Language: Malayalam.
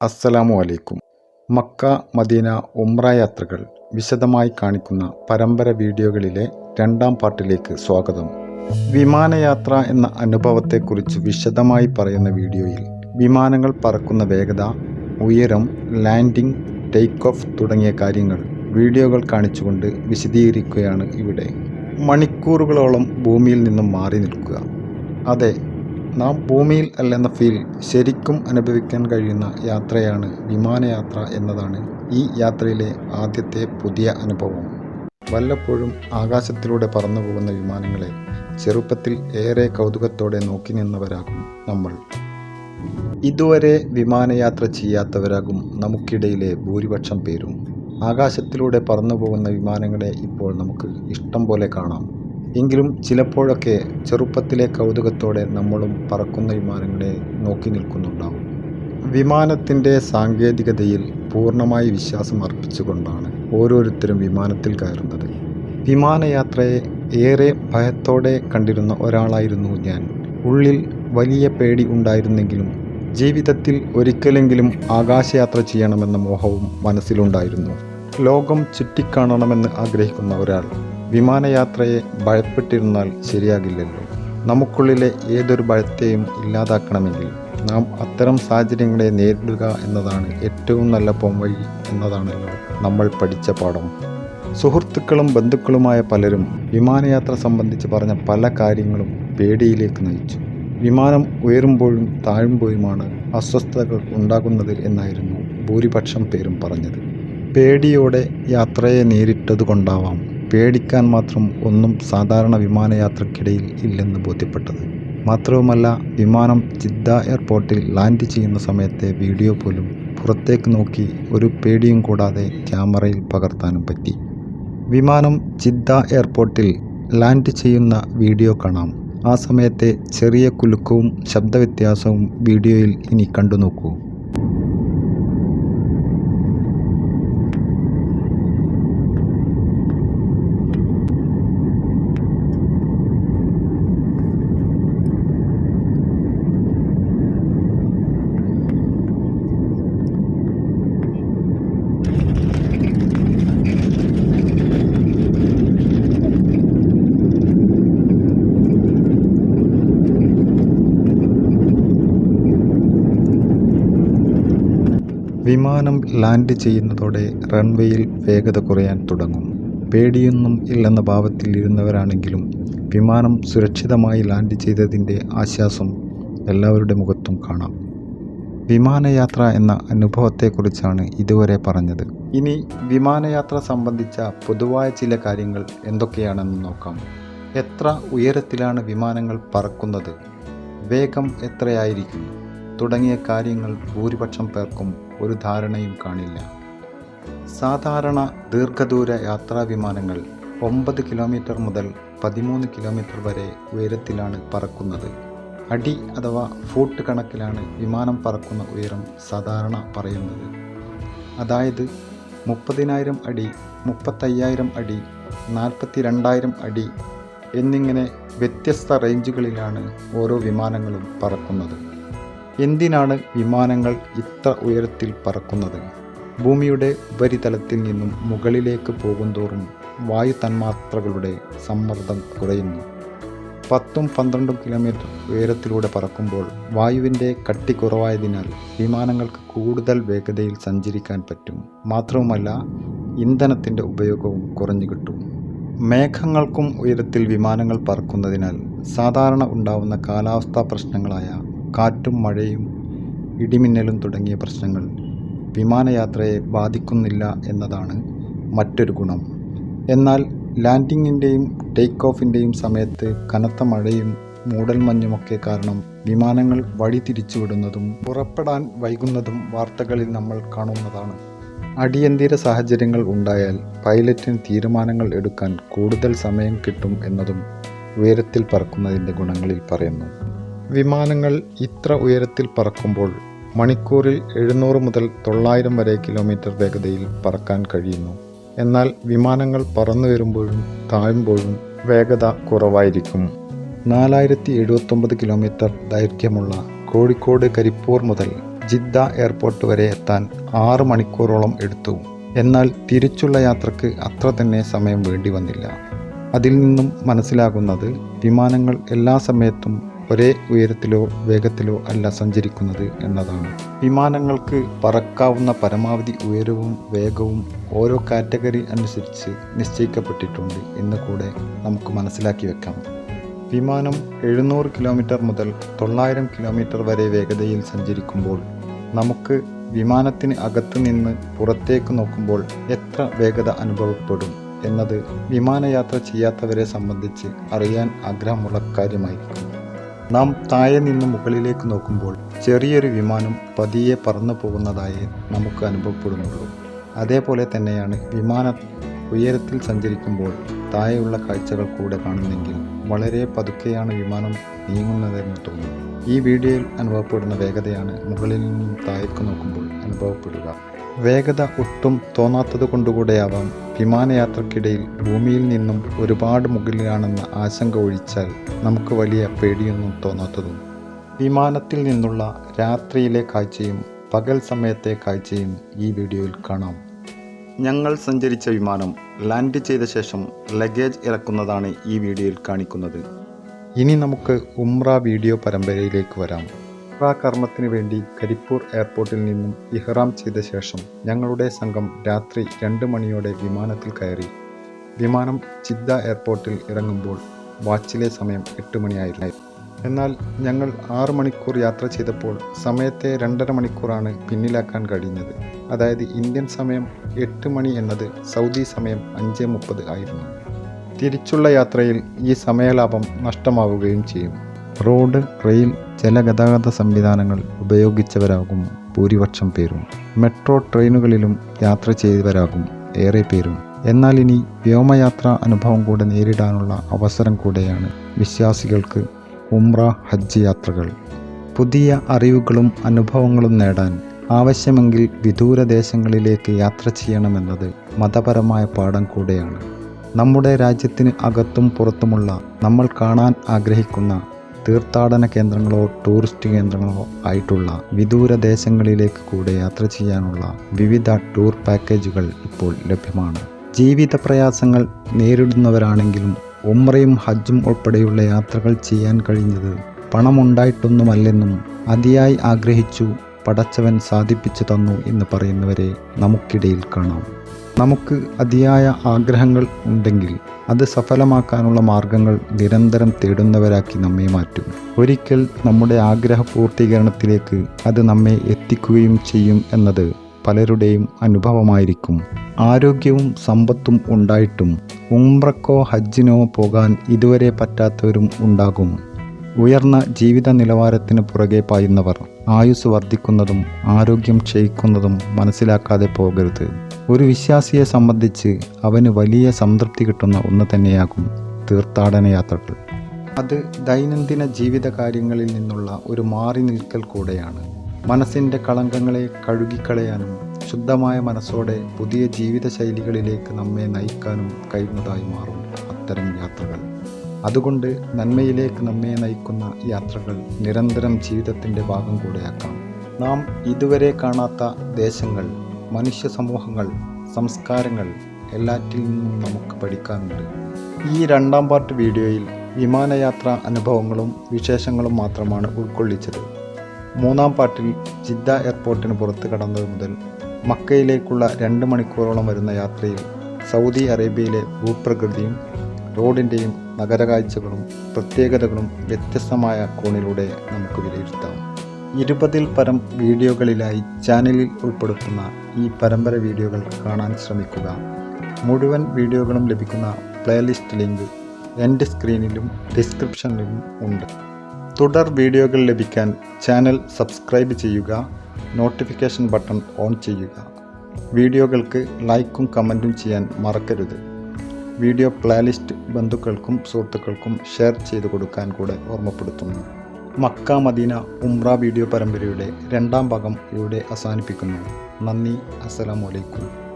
അസ്സലാമു അലൈക്കും. മക്ക മദീന ഉംറ യാത്രകൾ വിശദമായി കാണിക്കുന്ന പരമ്പര വീഡിയോകളിലെ രണ്ടാം പാർട്ടിലേക്ക് സ്വാഗതം. വിമാനയാത്ര എന്ന അനുഭവത്തെക്കുറിച്ച് വിശദമായി പറയുന്ന വീഡിയോയിൽ വിമാനങ്ങൾ പറക്കുന്ന വേഗത ഉയരം ലാൻഡിംഗ് ടേക്ക് ഓഫ് തുടങ്ങിയ കാര്യങ്ങൾ വീഡിയോകൾ കാണിച്ചുകൊണ്ട് വിശദീകരിക്കുകയാണ് ഇവിടെ. മണിക്കൂറുകളോളം ഭൂമിയിൽ നിന്നും മാറി നിൽക്കുക. അതെ നാം ഭൂമിയിൽ അല്ലെന്ന ഫീൽ ശരിക്കും അനുഭവിക്കാൻ കഴിയുന്ന യാത്രയാണ് വിമാനയാത്ര എന്നതാണ് ഈ യാത്രയിലെ ആദ്യത്തെ പുതിയ അനുഭവം. വല്ലപ്പോഴും ആകാശത്തിലൂടെ പറന്നു പോകുന്ന വിമാനങ്ങളെ ചെറുപ്പത്തിൽ ഏറെ കൗതുകത്തോടെ നോക്കി നിന്നവരാകും നമ്മൾ. ഇതുവരെ വിമാനയാത്ര ചെയ്യാത്തവരാകും നമുക്കിടയിലെ ഭൂരിപക്ഷം പേരും. ആകാശത്തിലൂടെ പറന്നു പോകുന്ന വിമാനങ്ങളെ ഇപ്പോൾ നമുക്ക് ഇഷ്ടം പോലെ കാണാം. എങ്കിലും ചിലപ്പോഴൊക്കെ ചെറുപ്പത്തിലെ കൗതുകത്തോടെ നമ്മളും പറക്കുന്ന വിമാനങ്ങളെ നോക്കി നിൽക്കുന്നുണ്ടാവും. വിമാനത്തിന്റെ സാങ്കേതികതയിൽ പൂർണമായി വിശ്വാസം അർപ്പിച്ചുകൊണ്ടാണ് ഓരോരുത്തരും വിമാനത്തിൽ കയറുന്നത്. വിമാനയാത്രയെ ഏറെ ഭയത്തോടെ കണ്ടിരുന്ന ഒരാളായിരുന്നു ഞാൻ. ഉള്ളിൽ വലിയ പേടി ഉണ്ടായിരുന്നെങ്കിലും ജീവിതത്തിൽ ഒരിക്കലെങ്കിലും ആകാശയാത്ര ചെയ്യണമെന്ന മോഹവും മനസ്സിലുണ്ടായിരുന്നു. ലോകം ചുറ്റിക്കാണണമെന്ന് ആഗ്രഹിക്കുന്ന ഒരാൾ വിമാനയാത്രയെ ഭയപ്പെട്ടിരുന്നാൽ ശരിയാകില്ലല്ലോ. നമുക്കുള്ളിലെ ഏതൊരു ഭയത്തെയും ഇല്ലാതാക്കണമെങ്കിൽ നാം അത്തരം സാഹചര്യങ്ങളെ നേരിടുക എന്നതാണ് ഏറ്റവും നല്ല പോംവഴി എന്നതാണല്ലോ നമ്മൾ പഠിച്ച പാഠം. സുഹൃത്തുക്കളും ബന്ധുക്കളുമായ പലരും വിമാനയാത്ര സംബന്ധിച്ച് പറഞ്ഞ പല കാര്യങ്ങളും പേടിയിലേക്ക് നയിച്ചു. വിമാനം ഉയരുമ്പോഴും താഴുമ്പോഴുമാണ് അസ്വസ്ഥതകൾ ഉണ്ടാകുന്നത് എന്നായിരുന്നു ഭൂരിപക്ഷം പേരും പറഞ്ഞത്. പേടിയോടെ യാത്രയെ നേരിട്ടതുകൊണ്ടാവാം. പേടിക്കാൻ മാത്രം ഒന്നും സാധാരണ വിമാനയാത്രക്കിടയിൽ ഇല്ലെന്ന് ബോധ്യപ്പെട്ടത്. മാത്രവുമല്ല വിമാനം ജിദ്ദ എയർപോർട്ടിൽ ലാൻഡ് ചെയ്യുന്ന സമയത്തെ വീഡിയോ പോലും പുറത്തേക്ക് നോക്കി ഒരു പേടിയും കൂടാതെ ക്യാമറയിൽ പകർത്താനും പറ്റി. വിമാനം ജിദ്ദ എയർപോർട്ടിൽ ലാൻഡ് ചെയ്യുന്ന വീഡിയോ കാണാം. ആ സമയത്തെ ചെറിയ കുലുക്കവും ശബ്ദവ്യത്യാസവും വീഡിയോയിൽ ഇനി കണ്ടു നോക്കൂ വിമാനം ലാൻഡ് ചെയ്യുന്നതോടെ റൺവേയിൽ വേഗത കുറയാൻ തുടങ്ങും. പേടിയൊന്നും ഇല്ലെന്ന ഭാവത്തിൽ ഇരുന്നവരാണെങ്കിലും വിമാനം സുരക്ഷിതമായി ലാൻഡ് ചെയ്തതിന്റെ ആശ്വാസം എല്ലാവരുടെ മുഖത്തും കാണാം. വിമാനയാത്ര എന്ന അനുഭവത്തെക്കുറിച്ചാണ് ഇതുവരെ പറഞ്ഞത്. ഇനി വിമാനയാത്ര സംബന്ധിച്ച പൊതുവായ ചില കാര്യങ്ങൾ എന്തൊക്കെയാണെന്ന് നോക്കാം. എത്ര ഉയരത്തിലാണ് വിമാനങ്ങൾ പറക്കുന്നത്? വേഗം എത്രയായിരിക്കും? തുടങ്ങിയ കാര്യങ്ങൾ ഭൂരിപക്ഷം പേർക്കും ഒരു ധാരണയും കാണില്ല. സാധാരണ ദീർഘദൂര യാത്രാ വിമാനങ്ങൾ ഒമ്പത് കിലോമീറ്റർ മുതൽ പതിമൂന്ന് കിലോമീറ്റർ വരെ ഉയരത്തിലാണ് പറക്കുന്നത്. അടി അഥവാ ഫൂട്ട് കണക്കിലാണ് വിമാനം പറക്കുന്ന ഉയരം സാധാരണ പറയുന്നത്. അതായത് മുപ്പതിനായിരം അടി മുപ്പത്തയ്യായിരം അടി നാൽപ്പത്തി രണ്ടായിരം അടി എന്നിങ്ങനെ വ്യത്യസ്ത റേഞ്ചുകളിലാണ് ഓരോ വിമാനങ്ങളും പറക്കുന്നത്. എന്തിനാണ് വിമാനങ്ങൾ ഇത്ര ഉയരത്തിൽ പറക്കുന്നത്? ഭൂമിയുടെ ഉപരിതലത്തിൽ നിന്നും മുകളിലേക്ക് പോകുന്തോറും വായു തന്മാത്രകളുടെ സമ്മർദ്ദം കുറയുന്നു. പത്തും പന്ത്രണ്ടും കിലോമീറ്റർ ഉയരത്തിലൂടെ പറക്കുമ്പോൾ വായുവിന്റെ കട്ടി കുറവായതിനാൽ വിമാനങ്ങൾക്ക് കൂടുതൽ വേഗതയിൽ സഞ്ചരിക്കാൻ പറ്റും. മാത്രവുമല്ല ഇന്ധനത്തിന്റെ ഉപയോഗവും കുറഞ്ഞു കിട്ടും. മേഘങ്ങൾക്കും ഉയരത്തിൽ വിമാനങ്ങൾ പറക്കുന്നതിനാൽ സാധാരണ ഉണ്ടാവുന്ന കാലാവസ്ഥാ പ്രശ്നങ്ങളായ കാറ്റും മഴയും ഇടിമിന്നലും തുടങ്ങിയ പ്രശ്നങ്ങൾ വിമാനയാത്രയെ ബാധിക്കുന്നില്ല എന്നതാണ് മറ്റൊരു ഗുണം. എന്നാൽ ലാൻഡിങ്ങിന്റെയും ടേക്ക് ഓഫിന്റെയും സമയത്ത് കനത്ത മഴയും മൂടൽമഞ്ഞുമൊക്കെ കാരണം വിമാനങ്ങൾ വഴി തിരിച്ചുവിടുന്നതും പുറപ്പെടാൻ വൈകുന്നതും വാർത്തകളിൽ നമ്മൾ കാണുന്നതാണ്. അടിയന്തര സാഹചര്യങ്ങൾ ഉണ്ടായാൽ പൈലറ്റിന് തീരുമാനങ്ങൾ എടുക്കാൻ കൂടുതൽ സമയം കിട്ടും എന്നതും ഉയരത്തിൽ പറക്കുന്നതിന്റെ ഗുണങ്ങളിൽ പറയുന്നു. വിമാനങ്ങൾ ഇത്ര ഉയരത്തിൽ പറക്കുമ്പോൾ മണിക്കൂറിൽ എഴുന്നൂറ് മുതൽ തൊള്ളായിരം വരെ കിലോമീറ്റർ വേഗതയിൽ പറക്കാൻ കഴിയുന്നു. എന്നാൽ വിമാനങ്ങൾ പറന്നു വരുമ്പോഴും താഴുമ്പോഴും വേഗത കുറവായിരിക്കും. നാലായിരത്തി എഴുപത്തൊമ്പത് കിലോമീറ്റർ ദൈർഘ്യമുള്ള കോഴിക്കോട് കരിപ്പൂർ മുതൽ ജിദ്ദ എയർപോർട്ട് വരെ എത്താൻ ആറ് മണിക്കൂറോളം എടുത്തു. എന്നാൽ തിരിച്ചുള്ള യാത്രയ്ക്ക് അത്ര തന്നെ സമയം വേണ്ടി വന്നില്ല. അതിൽ നിന്നും മനസ്സിലാകുന്നത് വിമാനങ്ങൾ എല്ലാ സമയത്തും ഒരേ ഉയരത്തിലോ വേഗത്തിലോ അല്ല സഞ്ചരിക്കുന്നത് എന്നതാണ്. വിമാനങ്ങൾക്ക് പറക്കാവുന്ന പരമാവധി ഉയരവും വേഗവും ഓരോ കാറ്റഗറി അനുസരിച്ച് നിശ്ചയിക്കപ്പെട്ടിട്ടുണ്ട് എന്ന് കൂടെ നമുക്ക് മനസ്സിലാക്കി വെക്കാം. വിമാനം എഴുന്നൂറ് കിലോമീറ്റർ മുതൽ തൊള്ളായിരം കിലോമീറ്റർ വരെ വേഗതയിൽ സഞ്ചരിക്കുമ്പോൾ നമുക്ക് വിമാനത്തിന് അകത്ത് നിന്ന് പുറത്തേക്ക് നോക്കുമ്പോൾ എത്ര വേഗത അനുഭവപ്പെടും എന്നത് വിമാനയാത്ര ചെയ്യാത്തവരെ സംബന്ധിച്ച് അറിയാൻ ആഗ്രഹമുള്ള കാര്യമായിരിക്കും. നാം താഴെ നിന്ന് മുകളിലേക്ക് നോക്കുമ്പോൾ ചെറിയൊരു വിമാനം പതിയെ പറന്നു പോകുന്നതായി നമുക്ക് അനുഭവപ്പെടുന്നുള്ളൂ. അതേപോലെ തന്നെയാണ് വിമാനം ഉയരത്തിൽ സഞ്ചരിക്കുമ്പോൾ താഴെയുള്ള കാഴ്ചകൾ കൂടെ കാണുന്നെങ്കിൽ വളരെ പതുക്കെയാണ് വിമാനം നീങ്ങുന്നതെന്ന് തോന്നുന്നു ഈ വീഡിയോയിൽ അനുഭവപ്പെടുന്ന വേഗതയാണ് മുകളിൽ നിന്നും താഴേക്ക് നോക്കുമ്പോൾ അനുഭവപ്പെടുക. വേഗത ഒട്ടും തോന്നാത്തത് കൊണ്ടുകൂടെയാവാം. വിമാനയാത്രക്കിടയിൽ ഭൂമിയിൽ നിന്നും ഒരുപാട് മുകളിലാണെന്ന ആശങ്ക ഒഴിച്ചാൽ നമുക്ക് വലിയ പേടിയൊന്നും തോന്നാത്തതും. വിമാനത്തിൽ നിന്നുള്ള രാത്രിയിലെ കാഴ്ചയും പകൽ സമയത്തെ കാഴ്ചയും ഈ വീഡിയോയിൽ കാണാം. ഞങ്ങൾ സഞ്ചരിച്ച വിമാനം ലാൻഡ് ചെയ്ത ശേഷം ലഗേജ് ഇറക്കുന്നതാണ് ഈ വീഡിയോയിൽ കാണിക്കുന്നത്. ഇനി നമുക്ക് ഉംറ വീഡിയോ പരമ്പരയിലേക്ക് വരാം. ഉംറ വേണ്ടി കരിപ്പൂർ എയർപോർട്ടിൽ നിന്നും ഇഹ്റാം ചെയ്ത ശേഷം ഞങ്ങളുടെ സംഘം രാത്രി രണ്ട് മണിയോടെ വിമാനത്തിൽ കയറി. വിമാനം ചിദ്ദ എയർപോർട്ടിൽ ഇറങ്ങുമ്പോൾ വാച്ചിലെ സമയം എട്ട് മണിയായിരുന്നു. എന്നാൽ ഞങ്ങൾ ആറ് മണിക്കൂർ യാത്ര ചെയ്തപ്പോൾ സമയത്തെ രണ്ടര മണിക്കൂറാണ് പിന്നിലാക്കാൻ കഴിഞ്ഞത്. അതായത് ഇന്ത്യൻ സമയം എട്ട് മണി എന്നത് സൗദി സമയം അഞ്ച് മുപ്പത് ആയിരുന്നു. തിരിച്ചുള്ള യാത്രയിൽ ഈ സമയലാഭം നഷ്ടമാവുകയും ചെയ്യും. റോഡ് റെയിൽ ജലഗതാഗത സംവിധാനങ്ങൾ ഉപയോഗിച്ചവരാകും ഭൂരിപക്ഷം പേരും. മെട്രോ ട്രെയിനുകളിലും യാത്ര ചെയ്തവരാകും ഏറെ പേരും. എന്നാൽ ഇനി വ്യോമയാത്രാ അനുഭവം കൂടെ നേരിടാനുള്ള അവസരം കൂടെയാണ് വിശ്വാസികൾക്ക് ഉംറ ഹജ്ജ് യാത്രകൾ. പുതിയ അറിവുകളും അനുഭവങ്ങളും നേടാൻ ആവശ്യമെങ്കിൽ വിദൂര ദേശങ്ങളിലേക്ക് യാത്ര ചെയ്യണമെന്നത് മതപരമായ പാഠം കൂടെയാണ്. നമ്മുടെ രാജ്യത്തിന് അകത്തും പുറത്തുമുള്ള നമ്മൾ കാണാൻ ആഗ്രഹിക്കുന്ന തീർത്ഥാടന കേന്ദ്രങ്ങളോ ടൂറിസ്റ്റ് കേന്ദ്രങ്ങളോ ആയിട്ടുള്ള വിദൂര ദേശങ്ങളിലേക്ക് കൂടെ യാത്ര ചെയ്യാനുള്ള വിവിധ ടൂർ പാക്കേജുകൾ ഇപ്പോൾ ലഭ്യമാണ്. ജീവിത പ്രയാസങ്ങൾ നേരിടുന്നവരാണെങ്കിലും ഉമ്രയും ഹജ്ജും ഉൾപ്പെടെയുള്ള യാത്രകൾ ചെയ്യാൻ കഴിഞ്ഞത് പണമുണ്ടായിട്ടൊന്നുമല്ലെന്നും അതിയായി ആഗ്രഹിച്ചു പടച്ചവൻ സാധിപ്പിച്ചു തന്നു എന്ന് പറയുന്നവരെ നമുക്കിടയിൽ കാണാം. നമുക്ക് അതിയായ ആഗ്രഹങ്ങൾ ഉണ്ടെങ്കിൽ അത് സഫലമാക്കാനുള്ള മാർഗങ്ങൾ നിരന്തരം തേടുന്നവരാക്കി നമ്മെ മാറ്റും. ഒരിക്കൽ നമ്മുടെ ആഗ്രഹ പൂർത്തീകരണത്തിലേക്ക് അത് നമ്മെ എത്തിക്കുകയും ചെയ്യും എന്നത് പലരുടെയും അനുഭവമായിരിക്കും. ആരോഗ്യവും സമ്പത്തും ഉണ്ടായിട്ടും ഉംറക്കോ ഹജ്ജിനോ പോകാൻ ഇതുവരെ പറ്റാത്തവരും ഉണ്ടാകും. ഉയർന്ന ജീവിത നിലവാരത്തിന് പുറകെ പായുന്നവർ ആയുസ് വർദ്ധിക്കുന്നതും ആരോഗ്യം ക്ഷയിക്കുന്നതും മനസ്സിലാക്കാതെ പോകരുത്. ഒരു വിശ്വാസിയെ സംബന്ധിച്ച് അവന് വലിയ സംതൃപ്തി കിട്ടുന്ന ഒന്ന് തന്നെയാകും തീർത്ഥാടന യാത്രകൾ അത് ദൈനംദിന ജീവിത കാര്യങ്ങളിൽ നിന്നുള്ള ഒരു മാറി നിൽക്കൽ കൂടെയാണ്. മനസ്സിന്റെ കളങ്കങ്ങളെ കഴുകിക്കളയാനും ശുദ്ധമായ മനസ്സോടെ പുതിയ ജീവിത ശൈലികളിലേക്ക് നമ്മെ നയിക്കാനും കഴിയുന്നതായി മാറും അത്തരം യാത്രകൾ. അതുകൊണ്ട് നന്മയിലേക്ക് നമ്മെ നയിക്കുന്ന യാത്രകൾ നിരന്തരം ജീവിതത്തിന്റെ ഭാഗം കൂടെയാക്കാം. നാം ഇതുവരെ കാണാത്ത ദേശങ്ങൾ മനുഷ്യ സമൂഹങ്ങൾ സംസ്കാരങ്ങൾ എല്ലാറ്റിൽ നിന്നും നമുക്ക് പഠിക്കാനുണ്ട്. ഈ രണ്ടാം പാർട്ട് വീഡിയോയിൽ വിമാനയാത്ര അനുഭവങ്ങളും വിശേഷങ്ങളും മാത്രമാണ് ഉൾക്കൊള്ളിച്ചത്. മൂന്നാം പാർട്ടിൽ ജിദ്ദ എയർപോർട്ടിന് പുറത്ത് കടന്നത് മുതൽ മക്കയിലേക്കുള്ള രണ്ട് മണിക്കൂറോളം വരുന്ന യാത്രയിൽ സൗദി അറേബ്യയിലെ ഭൂപ്രകൃതിയും റോഡിന്റെയും നഗരകാഴ്ചകളും പ്രത്യേകതകളും വ്യത്യസ്തമായ കോണിലൂടെ നമുക്ക് വിലയിരുത്താം. ഇരുപതിൽ പരം വീഡിയോകളിലായി ചാനലിൽ ഉൾപ്പെടുത്തുന്ന ഈ പരമ്പര വീഡിയോകൾ കാണാൻ ശ്രമിക്കുക. മുഴുവൻ വീഡിയോകളും ലഭിക്കുന്ന പ്ലേലിസ്റ്റ് ലിങ്ക് എന്റെ സ്ക്രീനിലും ഡിസ്ക്രിപ്ഷനിലും ഉണ്ട്. തുടർ വീഡിയോകൾ ലഭിക്കാൻ ചാനൽ സബ്സ്ക്രൈബ് ചെയ്യുക നോട്ടിഫിക്കേഷൻ ബട്ടൺ ഓൺ ചെയ്യുക. വീഡിയോകൾക്ക് ലൈക്കും കമന്റും ചെയ്യാൻ മറക്കരുത്. വീഡിയോ പ്ലേലിസ്റ്റ് ബന്ധുക്കൾക്കും സുഹൃത്തുക്കൾക്കും ഷെയർ ചെയ്തു കൊടുക്കാൻ കൂടെ ഓർമ്മപ്പെടുത്തുന്നു. മക്ക മദീന ഉംറ വീഡിയോ പരമ്പരയുടെ രണ്ടാം ഭാഗം ഇവിടെ അവസാനിപ്പിക്കുന്നു. നന്ദി. അസ്സലാമു അലൈക്കും.